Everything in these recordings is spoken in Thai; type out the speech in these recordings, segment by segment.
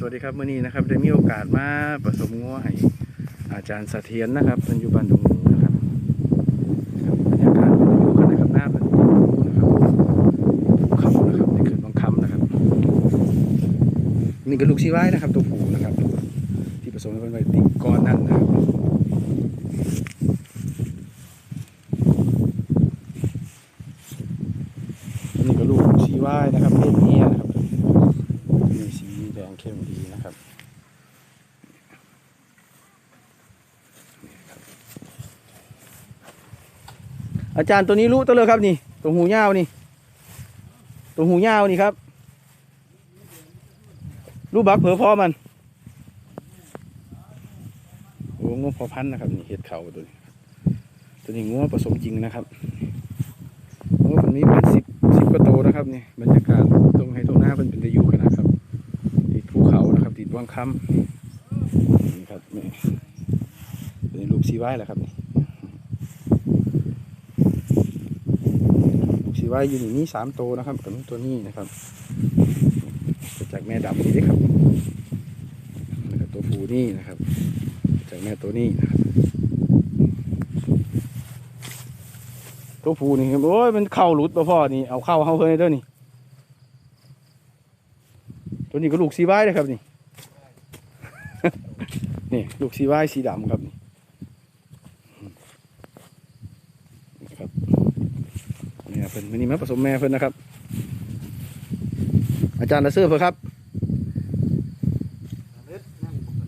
สวัสดีครับเมื่อนี้นะครับได้มีโอกาสมาผสมงัวให้อาจารย์เสถียรนะครับเป็นอยู่บ้านดงมูนะครับบรรยากาศเป็นอยู่กันนะครับหน้าเป็นนะครับภูเขานะครับในเขื่อนบางคำนะครับนี่ก็ลูกชีไว้นะครับ ตัวผู้นะครับ ที่ผสมกันไว้ติดก้อนนั่นนะครับนี่ก็ลูกชีไว้นะครับเพศเมียนะ ดงเข้มดีนะครับอาจารย์ตัวนี้รู้ตัวเลยครับนี่ตัวหูยาวนี่ตัวหูยาวนี่ครับ รูปบักเผือพอมันโอ้งวพอพันธุ์นะครับนี่เห็ดเขาตัวนี้ตัวนี้งัวผสมจริงนะครับงัวมันมีเป็นสิบสิบกว่าโตนะครับนี่บรรยากาศตรงให้ตรงหน้าเป็นเป็นตะยู วังคำนี่ครับนี่เป็นลูกซีไว้แหละครับนี่ลูกซีไว้อยู่ในนี่สามตัวนะครับกับตัวนี้นะครับจากแม่ดำนี่ครับแล้วก็ตัวผูนี่นะครับ จากแม่ตัวนี้นะครับตัวผูนี่ครับโอ้ยมันเข้าหลุดมาพ่อนี่เอาเข้าเข้าเฮ้ยเด้อนี่ตัวนี้ก็ลูกซีไว้เลยครับนี่ นี่ลูกซีไว้สีดำครับนี่นี่ครับนี่เพิ่นวันนี้มาผสมแม่เพิ่นนะครับ อาจารย์ละเซอร์เพิ่นครับ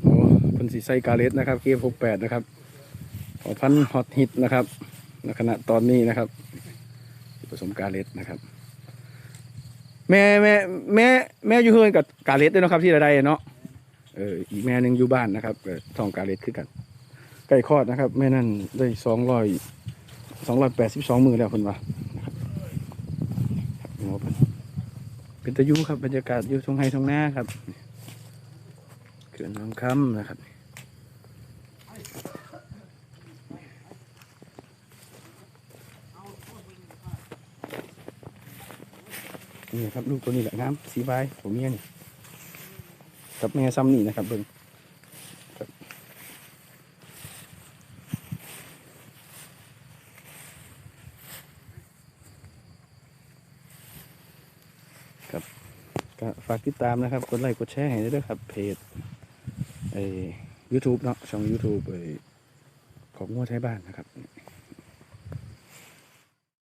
โอ้เพิ่นสีใส่กาเลสนะครับเกมหกแปดนะครับขอพันฮอตฮิตนะครับในขณะตอนนี้นะครับผสมกาเลสนะครับ แม่แม่แม่แม่อยู่เฮือนกับกาเลสด้วยนะครับที่ระไดเนาะ เอออีกแม่หนึ่งอยู่บ้านนะครับทองกาเลสคือกันใกล้คลอดนะครับ แม่นั่นได้สองร้อยสองร้อยแปดสิบสองมือแล้วคนว่านะครับครับหมอเพิ่นเป็นตะยุครับบรรยากาศอยู่ทงไฮทงหน้าครับเขื่อนลำคำนะครับนี่ครับลูกตัวนี้แหละงามสีใบผมเมียนี่ กับแม่ซ้ำนี่นะครับเบิ้งครับครับก็ฝากติดตามนะครับ กดไลค์กดแชร์ให้ด้วยครับ เพจไอ้ยูทูบเนาะช่อง YouTube ไอ้ของงัวไทยบ้านนะครับ